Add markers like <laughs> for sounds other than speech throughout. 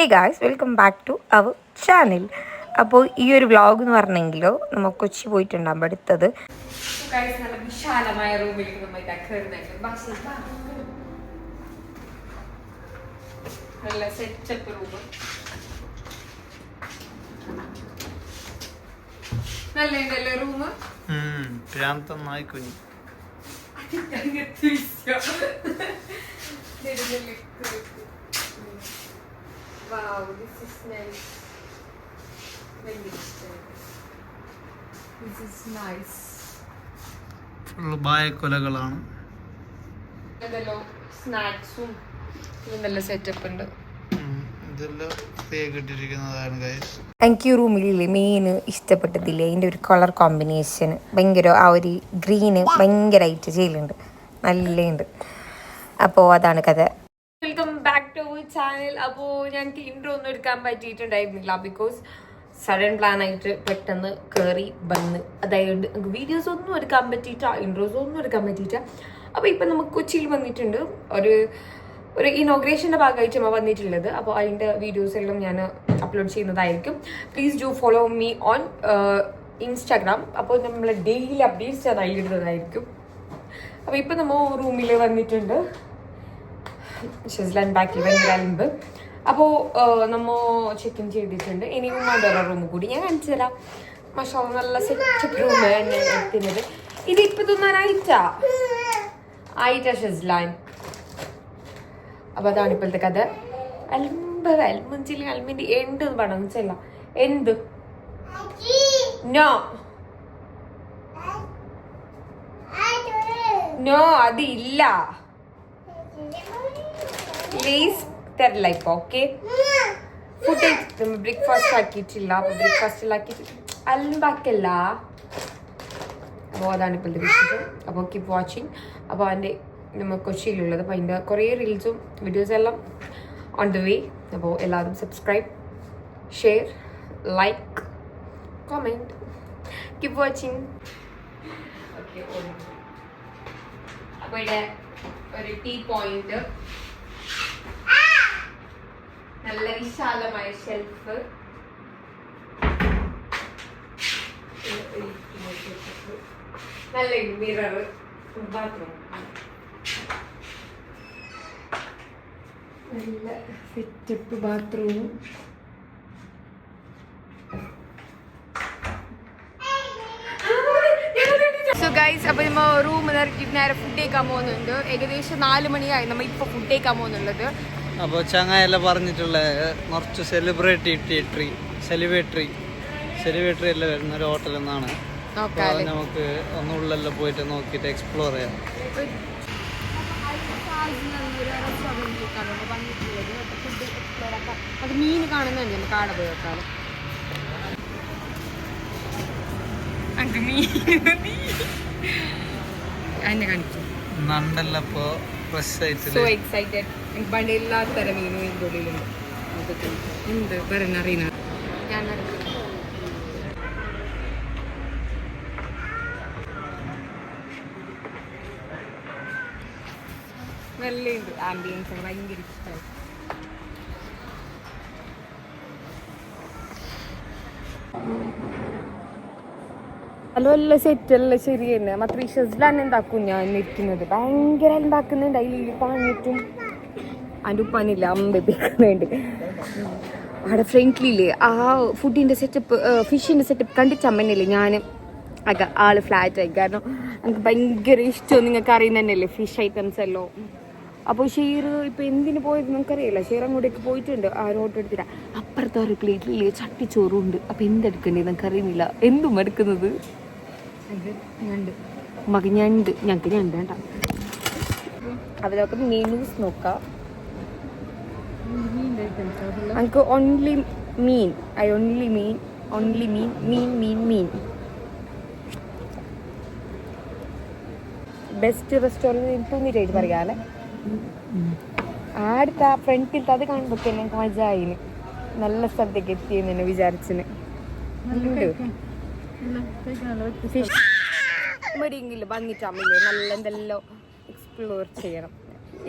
Hey guys welcome back to our channel അപ്പോൾ ഈ ഒരു വ്ളോഗ് എന്ന് പറഞ്ഞെങ്കിലോ നമ്മൾ കൊച്ചി പോയിട്ടുണ്ടാകുമ്പോൾ അടുത്തത്. നല്ല വിശാലമായ റൂമിലേക്ക് നമ്മൾ ഇതാ. നല്ല സെറ്റപ്പ് റൂം നല്ല ഉണ്ടല്ലേ റൂം ഭ്രാന്തമായി കുഞ്ഞു. Wow, this is nice. This is nice. Full ബായക്കൊലകളാണ് ഇതല്ലോ സ്നാക്സും നല്ല സെറ്റപ്പ് ഉണ്ട്. ഇതെല്ലാം പ്രത്യേകം ഇട്ടിരിക്കുന്നതാണ് ഗൈസ് എനിക്ക് ഈ റൂമിലില്ലേ? മെയിൻ ഇഷ്ടപ്പെട്ടതില്ലേ? അതിന്റെ ഒരു കളർ കോമ്പിനേഷൻ ഭയങ്കര ആ ഒരു ഗ്രീന് ഭയങ്കരമായിട്ട് ചെയ്യലുണ്ട്. നല്ലുണ്ട് അപ്പോൾ അതാണ് കഥ. ചാനൽ അപ്പോൾ ഞങ്ങൾക്ക് ഇൻട്രോ ഒന്നും എടുക്കാൻ പറ്റിയിട്ടുണ്ടായിരുന്നില്ല. ബിക്കോസ് സഡൻ പ്ലാൻ ആയിട്ട് പെട്ടെന്ന് കയറി വന്ന്. അതായത് വീഡിയോസ് ഒന്നും എടുക്കാൻ പറ്റിയിട്ട ഇൻട്രോസ് ഒന്നും എടുക്കാൻ പറ്റിയിട്ട. അപ്പോൾ ഇപ്പം നമുക്ക് കൊച്ചിയിൽ വന്നിട്ടുണ്ട്. ഒരു ഒരു ഇനോഗ്രേഷന്റെ ഭാഗമായിട്ട് നമ്മൾ വന്നിട്ടുള്ളത്. അപ്പോൾ അതിന്റെ വീഡിയോസ് എല്ലാം ഞാൻ അപ്ലോഡ് ചെയ്യുന്നതായിരിക്കും. Please do follow me on Instagram അപ്പോൾ നമ്മൾ ഡെയിലി അപ്ഡേറ്റ്സ് ഞാൻ അതിലിടുന്നതായിരിക്കും. അപ്പോൾ ഇപ്പം നമ്മൾ റൂമിൽ വന്നിട്ടുണ്ട്. ഷിസ്ലാൻ ബാക്കിൽ ഭയങ്കര അലിമ്പ് അപ്പോൾ നമ്മൾ ചെക്ക് ഇൻ ചെയ്തിട്ടുണ്ട്. ഇനിയും വേറെ റൂം കൂടി ഞാൻ കാണിച്ചു തരാം. മഷാ നല്ല സെറ്റ് റൂം ഞാൻ എത്തുന്നത് ഇത് ഇപ്പം തിന്നാനായിട്ടാ ആയിട്ടാ? ഷിസ്ലാൻ അപ്പോൾ അതാണ് ഇപ്പോഴത്തെ കഥ. അൽമ്പ് അൽമുഞ്ചിൽ അൽമിന്റെ എന്ത് വേണം ചെല്ല. എന്ത്? നോ. നോ അതില്ല. പ്ലീസ് തരില്ല ഇപ്പൊ ഓക്കെ ഫുഡ് ബ്രേക്ക്ഫാസ്റ്റ് ആക്കിയിട്ടില്ല. അപ്പൊ ബ്രേക്ക്ഫാസ്റ്റ് ആക്കിയിട്ട് ബാക്കിയല്ല. അപ്പോൾ അതാണ് ഇപ്പോൾ വിഷയം അപ്പോൾ കീപ്പ് വാച്ചിങ് അപ്പോൾ അതിന്റെ നമ്മൾ കൊച്ചിയിലുള്ളത്. അപ്പോൾ അതിന്റെ കുറേ റീൽസും വീഡിയോസും എല്ലാം ഓൺ ദ വേ അപ്പോൾ എല്ലാവരും subscribe share like comment keep watching അപ്പോൾ ഇവിടെ ഒരു ടീ പോയിന്റ് നല്ല വിശാലമായ ഷെൽഫ് നല്ല മിറർ ബാത്റൂം നല്ല സെറ്റപ്പ് ബാത്റൂം സോ ഗൈസ് അപ്പോൾ നമ്മൾ റൂം ഇറക്കിയിട്ട് നേരെ ഫുഡ് കഴിക്കാൻ പോകുന്നുണ്ട്. ഏകദേശം നാല് മണിയായി നമ്മൾ ഇപ്പോൾ ഫുഡ് കഴിക്കാൻ പോകുന്നുള്ളത്. അപ്പോൾ ചങ്ങായെല്ലാം പറഞ്ഞിട്ടുള്ള കുറച്ച് സെലിബ്രിറ്റി തിയേറ്ററി സെലിബ്രിറ്റി സെലിബ്രിറ്റി എല്ലാം വരുന്ന ഒരു ഹോട്ടൽ എന്നാണ്. നമുക്ക് ഒന്നുള്ളിലെല്ലാം പോയിട്ട് നോക്കിയിട്ട് എക്സ്പ്ലോർ ചെയ്യാം. അത് മീൻ കാണുന്നുണ്ട് നമുക്ക് ആടെ പോയി എനിക്ക് മീൻ. എന്നെ കാണിച്ചു. നണ്ടല്ലപ്പോ എക്സൈറ്റഡ് എനിക്ക് പണ്ട് മീനും ഉള്ളിലുണ്ട്. എന്ത് ഞാൻ ആംബിയൻസ് ഭയങ്കര ഇഷ്ടമായി സെറ്റല്ല ശരി തന്നെ. മാത്രം ഷെസ്ലാണ് എന്താക്കും ഞാൻ ഇരിക്കുന്നത്. ഭയങ്കര ഉണ്ടാക്കുന്നുണ്ട്. അതിൽ പാഞ്ഞിട്ടും അതിന്റെ ഉപ്പാനില്ല അമ്പപ്പിക്കുന്നുണ്ട് അവിടെ ഫ്രണ്ട്ലില്ലേ ആ ഫുഡിന്റെ സെറ്റപ്പ് ഫിഷിന്റെ സെറ്റപ്പ് കണ്ടിട്ട് അമ്മനല്ലേ ഞാൻ അക ആൾ ഫ്ലാറ്റ് ആയി. കാരണം എനിക്ക് ഭയങ്കര ഇഷ്ടം നിങ്ങൾക്ക് അറിയുന്ന ഫിഷ് ഐറ്റംസ് എല്ലോ. അപ്പോൾ ഷീർ ഇപ്പം എന്തിന് പോയത് നിങ്ങൾക്കറിയില്ല? ഷീർ അങ്ങോട്ടേക്ക് പോയിട്ടുണ്ട്. ആ ഓട്ടോ എടുത്തിട്ട് അപ്പുറത്തെ ഒരു പ്ലേറ്റിൽ ചട്ടിച്ചോറും ഉണ്ട് അപ്പം എന്തെടുക്കണ്ടേ? നിങ്ങൾക്ക് അറിയുന്നില്ല എന്തും എടുക്കുന്നത്? ഞണ്ട്. ഞങ്ങൾക്ക് ഞണ്ട്. വേണ്ട. അതിലൊക്കെ മെനൂസ് നോക്കാം. എനിക്ക് ഓൺലി മീൻ. I only mean only mean mean mean mean. Best restaurant തോന്നിട്ടായിട്ട് പറയാല്ലേ ആടുത്ത ഫ്രണ്ടിലത്തെ അത് കാണുമ്പോൾ എനിക്ക് മജായിന് നല്ല സ്ഥലത്തേക്ക് എത്തിയെന്ന് തന്നെ വിചാരിച്ചിന്. ഫിഷ് എവിടെയെങ്കിലും വന്നിട്ടാമില്ലേ നല്ല എന്തെല്ലോ എക്സ്പ്ലോർ ചെയ്യണം.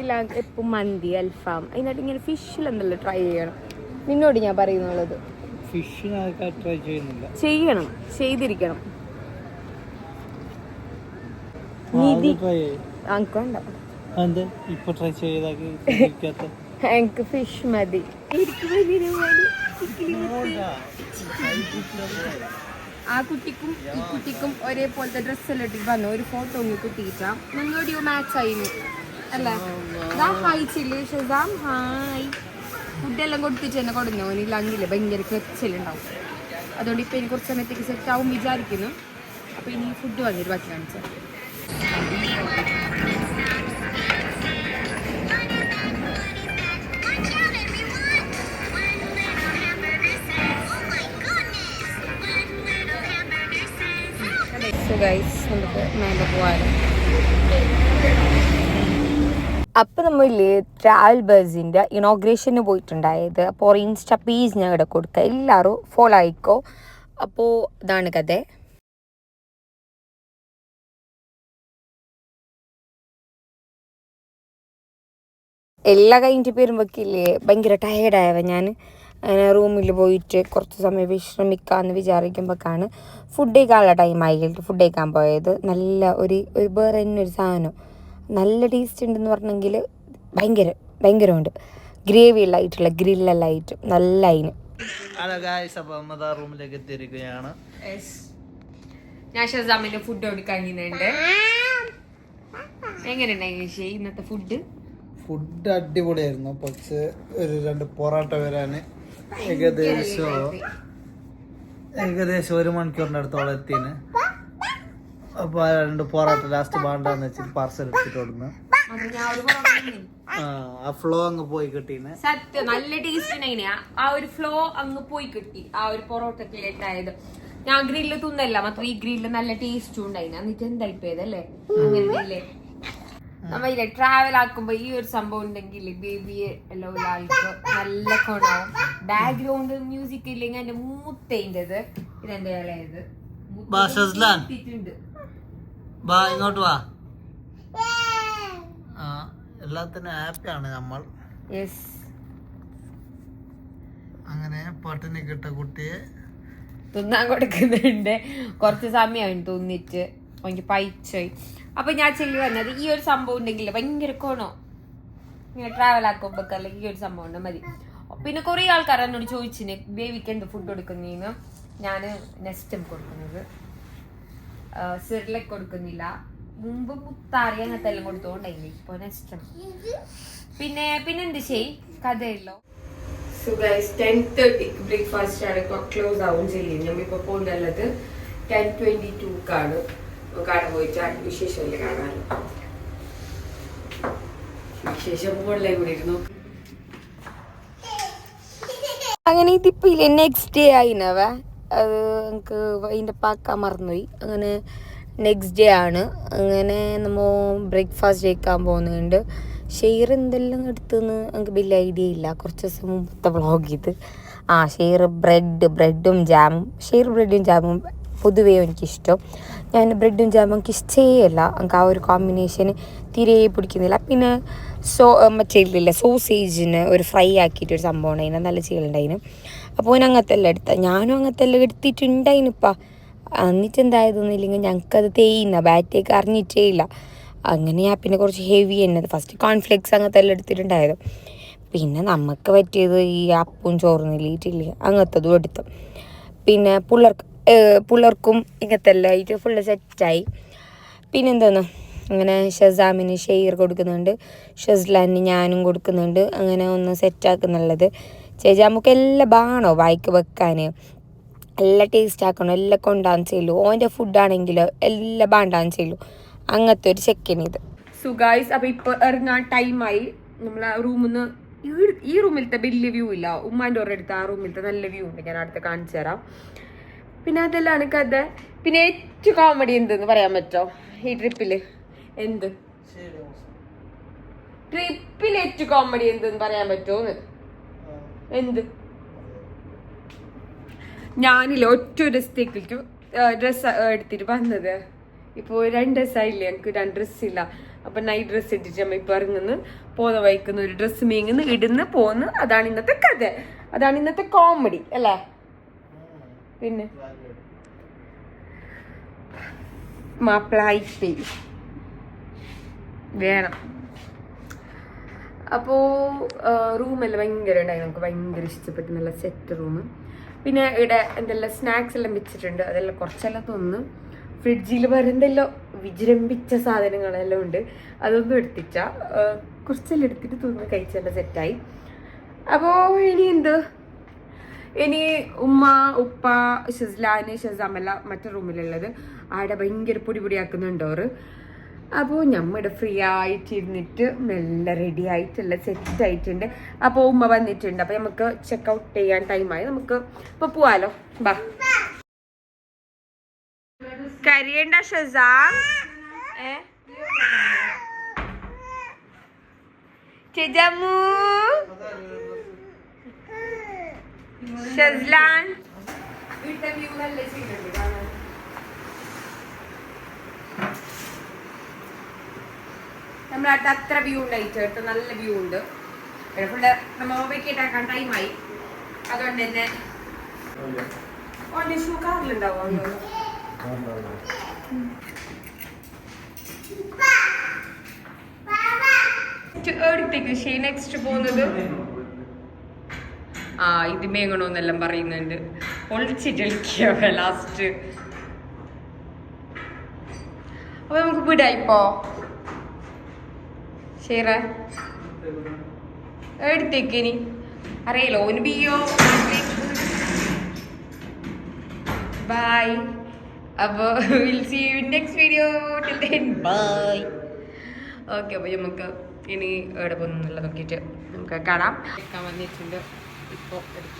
ഇല്ല എപ്പം മന്തി അൽഫാം അതിനായിട്ട് ഇങ്ങനെ ഫിഷിലെന്തല്ലോ ട്രൈ ചെയ്യണം. നിന്നോട് ഞാൻ പറയുന്നുള്ളത്. ഫിഷിനൊക്കെ ട്രൈ ചെയ്യുന്നില്ല. ചെയ്യണം ചെയ്തിരിക്കണം. നിധി എനിക്ക് ഫിഷ് മതി. എനിക്ക് <laughs> ആ കുട്ടിക്കും ഈ കുട്ടിക്കും ഒരേപോലത്തെ ഡ്രസ്സെല്ലാം ഇട്ടിട്ട് വന്നു? ഒരു ഫോട്ടോ ഒന്ന് കിട്ടിയിട്ടാ നിങ്ങളുടെ മാച്ച് ആയിരുന്നു അല്ലേ? ദാ ഹായ് ചില്ലി. ഷസാം ഹായ് ഫുഡെല്ലാം കൊടുത്തിട്ട് തന്നെ കൊടുന്നു ഇല്ലെങ്കിൽ ഭയങ്കര കെച്ചിലുണ്ടാവും അതുകൊണ്ട് ഇപ്പൊ ഇനി കുറച്ച് സമയത്തേക്ക് സെറ്റ് ആവും വിചാരിക്കുന്നു. അപ്പോൾ ഇനി ഫുഡ് വന്നിട്ട് ബാക്കി കാണിച്ചാൽ സോ ഗൈസ് നമുക്ക് മേലെ പോകാനും അപ്പോൾ നമ്മൾ ട്രാവൽ ബസ്സിന്റെ ഇനോഗ്രേഷന് പോയിട്ടുണ്ടായത്. അപ്പോൾ ഇൻസ്റ്റ പേജ് ഞാൻ ഇവിടെ കൊടുക്കുക എല്ലാവരും ഫോളോ ആയിക്കോ. അപ്പോൾ ഇതാണ് കഥ. എല്ലാ കഴിഞ്ഞിട്ട് വരുമ്പോഴേക്കില്ലേ ഭയങ്കര ടയേർഡായവ ഞാൻ അങ്ങനെ റൂമിൽ പോയിട്ട് കുറച്ച് സമയം വിശ്രമിക്കാമെന്ന് വിചാരിക്കുമ്പോഴേക്കാണ് ഫുഡ് കഴിക്കാനുള്ള ടൈം ആയിട്ട് ഫുഡ് കഴിക്കാൻ പോയത്. നല്ല ഒരു ഒരു വേറെ തന്നെ ഒരു സാധനം. നല്ല ടേസ്റ്റ് ഉണ്ടെന്ന് പറഞ്ഞെങ്കിൽ ഭയങ്കര ഭയങ്കരമുണ്ട്. ഗ്രേവി ലൈറ്റുള്ള ആയിട്ടുള്ള ഗ്രില്ലെല്ലാം ആയിട്ട് നല്ല അതിന് ഹലോ ഗായ്സ് അപ്പൊ അമ്മദാ റൂമിലേക്ക് എത്തിയിരിക്കുകയാണ്. ഞാൻ ഷസാമിന്റെ ഫുഡ് കൊടുക്കാനുണ്ട് എങ്ങനെയുണ്ടായി ഇന്നത്തെ ഫുഡ് ഫുഡ് അടിപൊളിയായിരുന്നു. പക്ഷെ ഒരു രണ്ട് പൊറോട്ട വരാന്. ഏകദേശം ഏകദേശം ഒരു മണിക്കൂറിന്റെ അടുത്തോളം എത്തിന് അപ്പൊ രണ്ട് പൊറോട്ട ലാസ്റ്റ് വേണ്ടാന്ന് വെച്ചിട്ട് പാർസൽ എടുത്തിട്ട് കൊടുന്നു ആ ഫ്ലോ അങ്ങ് പോയി കിട്ടീന്. സത്യം നല്ല ടേസ്റ്റ് ഉണ്ടായിനെ. ആ ഒരു ഫ്ലോ അങ്ങ് പോയി കിട്ടി ആ ഒരു പൊറോട്ടക്ക് ഉണ്ടായത് ഞാൻ ഗ്രില്ല് തിന്നല്ല മാത്രം ഈ ഗ്രില്ല് നല്ല ടേസ്റ്റും ഉണ്ടായിന്. എന്നിട്ട് എന്തായി പോയതല്ലേ അങ്ങനെയല്ലേ ഇല്ലേ ട്രാവൽ ആക്കുമ്പോ ഈ ഒരു സംഭവം ഉണ്ടെങ്കിൽ ബേബിയെ എല്ലാം ഒരാൾക്ക് നല്ല കൊണാവും. ബാക്ക്ഗ്രൗണ്ട് മ്യൂസിക് ഇല്ലെങ്കിൽ എന്റെ മൂത്തേന്റെത് ഇതെന്റെ ഇളയത്. ബാ, ഇങ്ങോട്ട് വാ. ആ എല്ലാത്തിനും ഹാപ്പിയാണ് നമ്മൾ. അങ്ങനെ പട്ടിണി കിട്ട കുട്ടിയെ തിന്നാൻ കൊടുക്കുന്നുണ്ട്. കുറച്ച് സമയം തിന്നിട്ട് എനിക്ക് പൈച്ചായി അപ്പൊ ഞാൻ ചെല്ലി വന്നത് ഈ ഒരു സംഭവം ഉണ്ടെങ്കിൽ ഭയങ്കര കോണോ. ഇങ്ങനെ ട്രാവൽ ആക്കുമ്പോ അല്ലെങ്കിൽ ഈ ഒരു സംഭവം ഉണ്ട് മതി. പിന്നെ കുറെ ആൾക്കാർ എന്നോട് ചോദിച്ചിന് എന്ത് ഫുഡ് കൊടുക്കുന്നതിന് ഞാൻ നെസ്റ്റം കൊടുക്കുന്നത്. സിർലക്ക് കൊടുക്കുന്നില്ല. മുമ്പ് മുത്താറി അങ്ങനത്തെ എല്ലാം കൊടുത്തോണ്ടായില്ലേ ഇപ്പൊ നെസ്റ്റം പിന്നെ പിന്നെ എന്ത് ചെയ് കഥയല്ലോ. ടെൻ തേർട്ടിക്ക് ബ്രേക്ക്ഫാസ്റ്റ് ആണ് ക്ലോസ് ആവും ചെയ്യും നമ്മളിപ്പോ പോകേണ്ടത് ടെൻ ട്വന്റി ടൂക്കാണ് കാണാൻ പോയിച്ചാൽ വിശേഷമല്ലേ കാണാൻ വിശേഷം മുകളിലേ കൂടി ഇരുന്നു. അങ്ങനെ ഇതിപ്പോ ഇല്ല നെക്സ്റ്റ് ഡേ ആയിനവ അത് എനിക്ക് അതിന്റെ പാക്കാൻ മറന്നുപോയി. അങ്ങനെ നെക്സ്റ്റ് ഡേ ആണ്. അങ്ങനെ നമ്മൾ ബ്രേക്ക്ഫാസ്റ്റ് കഴിക്കാൻ പോകുന്നുണ്ട്. ഷെയർ എന്തെല്ലാം എടുത്തെന്ന് എനിക്ക് വലിയ ഐഡിയ ഇല്ല. കുറച്ച് ദിവസം മുമ്പത്തെ വ്ളോഗ് ഇത്. ആ ഷെയർ ബ്രെഡ് ബ്രെഡും ജാമും ഷെയർ ബ്രെഡും ജാമും പൊതുവേ എനിക്കിഷ്ടം. ഞാൻ ബ്രെഡും ജാമും എനിക്ക് അല്ല. എനിക്ക് ആ ഒരു കോമ്പിനേഷൻ തീരെ പിടിക്കുന്നില്ല. പിന്നെ സോ മറ്റേ ഇല്ല സോസേജിന് ഒരു ഫ്രൈ ആക്കിയിട്ട് ഒരു സംഭവം ഉണ്ടായിന്. നല്ല ചെയ്യലുണ്ടായിന് അപ്പോൾ ഞാൻ അങ്ങനത്തെ എല്ലാം എടുത്ത ഞാനും അങ്ങനത്തെ എല്ലാം എടുത്തിട്ടുണ്ടായിനിപ്പാ എന്നിട്ട് എന്തായതൊന്നുമില്ലെങ്കിൽ ഞങ്ങൾക്കത് തേയുന്ന ബാറ്റേക്ക് അറിഞ്ഞിട്ടേ ഇല്ല. അങ്ങനെ ഞാൻ പിന്നെ കുറച്ച് ഹെവി തന്നെ ഫസ്റ്റ് കോൺഫ്ലെക്സ് അങ്ങനത്തെ എല്ലാം എടുത്തിട്ടുണ്ടായത്. പിന്നെ നമുക്ക് പറ്റിയത് ഈ അപ്പവും ചോറും നെല്ലിയിട്ടില്ലേ അങ്ങനത്തതും എടുത്തു. പിന്നെ പിള്ളേർക്ക് പിള്ളേർക്കും ഇങ്ങനത്തെ എല്ലാം ആയിട്ട് ഫുള്ള് സെറ്റായി പിന്നെന്താണ്? അങ്ങനെ ഷസാമിന് ഷെയർ കൊടുക്കുന്നുണ്ട്. ഷസ്ലാനിന് ഞാനും കൊടുക്കുന്നുണ്ട്. അങ്ങനെ ഒന്ന് സെറ്റാക്കുന്നുള്ളത് ചേച്ചി നമുക്ക് എല്ലാം ബാണോ വായിക്ക് വെക്കാൻ എല്ലാം ടേസ്റ്റ് ആക്കണം? എല്ലാം കൊണ്ടാന്ന് ചെയ്യലു ഓന്റെ ഫുഡാണെങ്കിലോ എല്ലാം ബാണ്ടാന്ന് ചെയ്യലു അങ്ങനത്തെ ഒരു ചെക്കൻ ഇത്. സുഗായ്സ് അപ്പൊ ഇപ്പൊ ഇറങ്ങാൻ ടൈമായി നമ്മളെ റൂമിൽ നിന്ന് ഈ റൂമിലത്തെ വലിയ വ്യൂ ഇല്ല. ഉമ്മാന്റെ ഒരിടത്ത് ആ റൂമിലത്തെ നല്ല വ്യൂ ഉണ്ട്. ഞാൻ അടുത്ത് കാണിച്ചു തരാം. പിന്നെ അതെല്ലാം കഥ. പിന്നെ ഏറ്റവും കോമഡി എന്തെന്ന് പറയാൻ പറ്റോ? ഈ ട്രിപ്പിൽ എന്ത്? ട്രിപ്പിൽ ഏറ്റവും കോമഡി എന്തെന്ന് പറയാൻ പറ്റുമോന്ന് എന്ത്? ഞാനില്ല ഒറ്റ ദിവസത്തേക്ക് ഡ്രസ്സ് എടുത്തിട്ട് വന്നത്. ഇപ്പോൾ രണ്ട് ദിവസമായില്ലേ എനിക്ക് രണ്ട് ഡ്രസ്സ് ഇല്ല. അപ്പൊ നൈറ്റ് ഡ്രസ്സ് ഇട്ടിട്ട് നമ്മ ഇപ്പൊ ഇറങ്ങുന്നു. പോന്ന വൈക്കുന്ന ഒരു ഡ്രസ്സ് മീങ്ങുന്നു ഇടുന്ന് പോന്ന്. അതാണ് ഇന്നത്തെ കഥ. അതാണ് ഇന്നത്തെ കോമഡി അല്ലേ? പിന്നെ? മാപ്പിളായി വേണം. അപ്പോ റൂമെല്ലാം ഭയങ്കര ഉണ്ടായി നമുക്ക് ഭയങ്കര ഇഷ്ടപ്പെട്ടു. നല്ല സെറ്റ് റൂം പിന്നെ ഇവിടെ എന്തെല്ലാം സ്നാക്സ് എല്ലാം വെച്ചിട്ടുണ്ട്. അതെല്ലാം കുറച്ചെല്ലാം തോന്നുന്നു ഫ്രിഡ്ജിൽ വരുന്നെല്ലാം വിജൃംഭിച്ച സാധനങ്ങളെല്ലാം ഉണ്ട്. അതൊന്നും എടുത്തിച്ച കുറച്ചെല്ലാം എടുത്തിട്ട് തോന്നുന്നു കഴിച്ചെല്ലാം സെറ്റായി അപ്പോ ഇനി എന്ത്? ഇനി ഉമ്മ ഉപ്പ ഷിസ്ലാന് ഷെസാമല്ല മറ്റേ റൂമിലുള്ളത്. ആടെ ഭയങ്കര പൊടി പൊടിയാക്കുന്നുണ്ട് അവർ അപ്പോൾ നമ്മുടെ ഫ്രീ ആയിട്ടിരുന്നിട്ട് നല്ല റെഡി ആയിട്ടുള്ള സെറ്റ് ആയിട്ടുണ്ട്. അപ്പോൾ ഉമ്മ വന്നിട്ടുണ്ട്. അപ്പോൾ നമുക്ക് ചെക്കൗട്ട് ചെയ്യാൻ ടൈമായി നമുക്ക് ഇപ്പോൾ പോവാലോ. ബാ. കരിയണ്ട ഷസാം. ഏ? ചെജമു ഷെസ്ലാൻ നമ്മളാട്ട് അത്ര വ്യൂ ഉണ്ടായിട്ട്? കേട്ടോ നല്ല വ്യൂ ഉണ്ട്. ഫുള്ള് നമ്മൾ വെക്കേറ്റ് ആക്കാൻ ടൈമായി അതുകൊണ്ട് തന്നെ ഓന്റെ ഷൂ കാറിലുണ്ടാവോ എടുത്തേക്ക് ഷീ നെക്സ്റ്റ് പോകുന്നത്? ആ ഇത് മേങ്ങണമെന്നെല്ലാം പറയുന്നുണ്ട്. ഒളിച്ചിട്ട് ലാസ്റ്റ് <laughs> അപ്പൊ നമുക്ക് വിടായിപ്പോ ശരി എടുത്തേക്ക് ഇനി. അറിയില്ല ഓന് ബിയോ ബൈ അപ്പോൾ will see you next video till bye okay അപ്പോൾ നമുക്ക് ഇനി എവിടെ പോകുന്നുള്ള നോക്കിയിട്ട് നമുക്ക് കാണാം. വന്നിട്ടുണ്ട്. ഇപ്പോൾ എടുക്കും.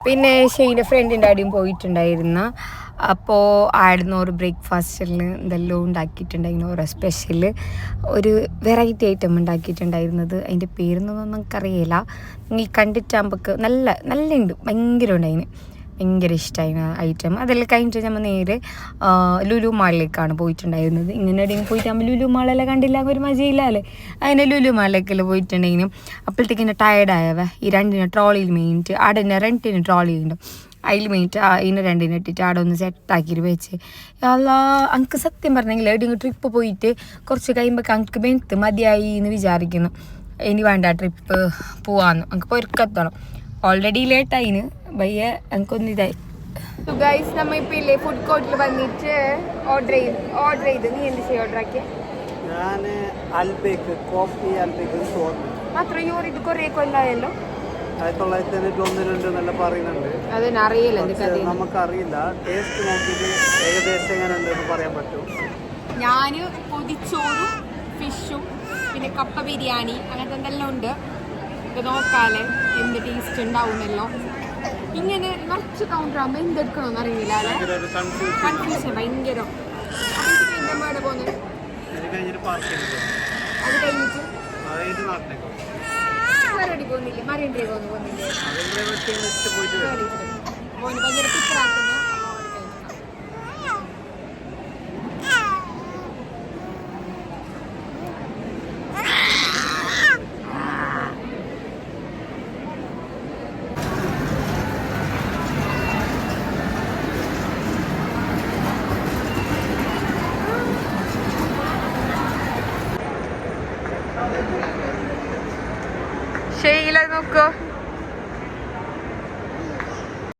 പിന്നെ ഷെയ്ന്റെ ഫ്രണ്ടിന്റെ അടിയും പോയിട്ടുണ്ടായിരുന്ന അപ്പോൾ ആടുന്ന ഒരു ബ്രേക്ക്ഫാസ്റ്റിൽ എന്തെല്ലാം ഉണ്ടാക്കിയിട്ടുണ്ടായിരുന്നു ഓരോ സ്പെഷ്യൽ ഒരു വെറൈറ്റി ഐറ്റം ഉണ്ടാക്കിയിട്ടുണ്ടായിരുന്നത്. അതിന്റെ പേരൊന്നും നമുക്കറിയില്ല. നിങ്ങൾ കണ്ടിട്ടാകുമ്പോൾ നല്ല നല്ല ഉണ്ട് ഭയങ്കര ഉണ്ടായിന് ഭയങ്കര ഇഷ്ടമായിരുന്നു ഐറ്റം അതെല്ലാം കഴിഞ്ഞിട്ട് നമ്മൾ നേരെ ലുലു മാളിലേക്കാണ് പോയിട്ടുണ്ടായിരുന്നത്. ഇങ്ങനെ എവിടെയെങ്കിലും പോയിട്ട് നമ്മൾ ലുലു മാളെല്ലാം കണ്ടില്ല ഒരു മജയില്ലാല്ലേ അങ്ങനെ ലുലു മാളിലേക്കെല്ലാം പോയിട്ടുണ്ടെങ്കിലും അപ്പോഴത്തേക്കിനെ ടയർഡായവ ഈ രണ്ടിന് ട്രോളിയിൽ മെയിനിട്ട് ആടെ തന്നെ റെന്റിന് ട്രോളി ഉണ്ട് അതിൽ മെയിനിട്ട് ഇതിനെ രണ്ടിനെ ഇട്ടിട്ട് അവിടെ ഒന്ന് സെറ്റാക്കിയിട്ട് വെച്ച്. അല്ലാ അങ്ക് സത്യം പറഞ്ഞെങ്കിൽ എവിടെയെങ്കിലും ട്രിപ്പ് പോയിട്ട് കുറച്ച് കഴിയുമ്പോൾ അങ്ക് ബെൻത്ത് മതിയായി എന്ന് വിചാരിക്കുന്നു. ഇനി വേണ്ട ട്രിപ്പ് പോവാന്ന്. അങ്ക് പൊരുക്കത്തോളം ഓൾറെഡി ലേട്ടായിന് ഭയ്യ എനിക്കൊന്ന് ഇതായി ഗൈസ് നമ്മ ഇപ്പൊ ഇല്ലേ ഫുഡ് കോർട്ടിൽ വന്നിട്ട് ഓർഡർ ചെയ്ത് ഓർഡർ ചെയ്ത് നീ എന്ത് ചെയ്യും ഓർഡർ ആക്കിയ ഞാൻ അൽബേക്ക് കോഫി അൽബേക്ക് മാത്രം ഒരു ഇത് കുറേ കൊല്ലായല്ലോ ആയിരത്തി തൊള്ളായിരത്തി തൊണ്ണൂറ്റി ഒന്നിലുണ്ട് എന്നല്ല പറയുന്നുണ്ട്. അതെന്നെ അറിയില്ല പക്ഷേ നമുക്കറിയില്ല. ടേസ്റ്റ് നോക്കിയിട്ട് ഏകദേശം എങ്ങനെ ഉണ്ടെന്ന് പറയാൻ പറ്റും ഞാൻ പൊതിച്ചോറും ഫിഷും പിന്നെ കപ്പ ബിരിയാണി അങ്ങനത്തെ എന്തെല്ലാം ഉണ്ട്? നോക്കാലെ എന്ത് ടേസ്റ്റ് ഉണ്ടാവുമല്ലോ ഇങ്ങനെ നിറച്ച് കൗണ്ടർ ആകുമ്പോൾ എന്തെടുക്കണമെന്ന് അറിയില്ല കൺഫ്യൂഷൻ ഭയങ്കര അമ്മയുടെ പോകുന്നത് അത് കഴിഞ്ഞിട്ട്? വേറെ പോകുന്നില്ലേ പോകുന്നു പോകുന്നില്ലേ ഭയങ്കര ഷെയ്ല നോക്കോ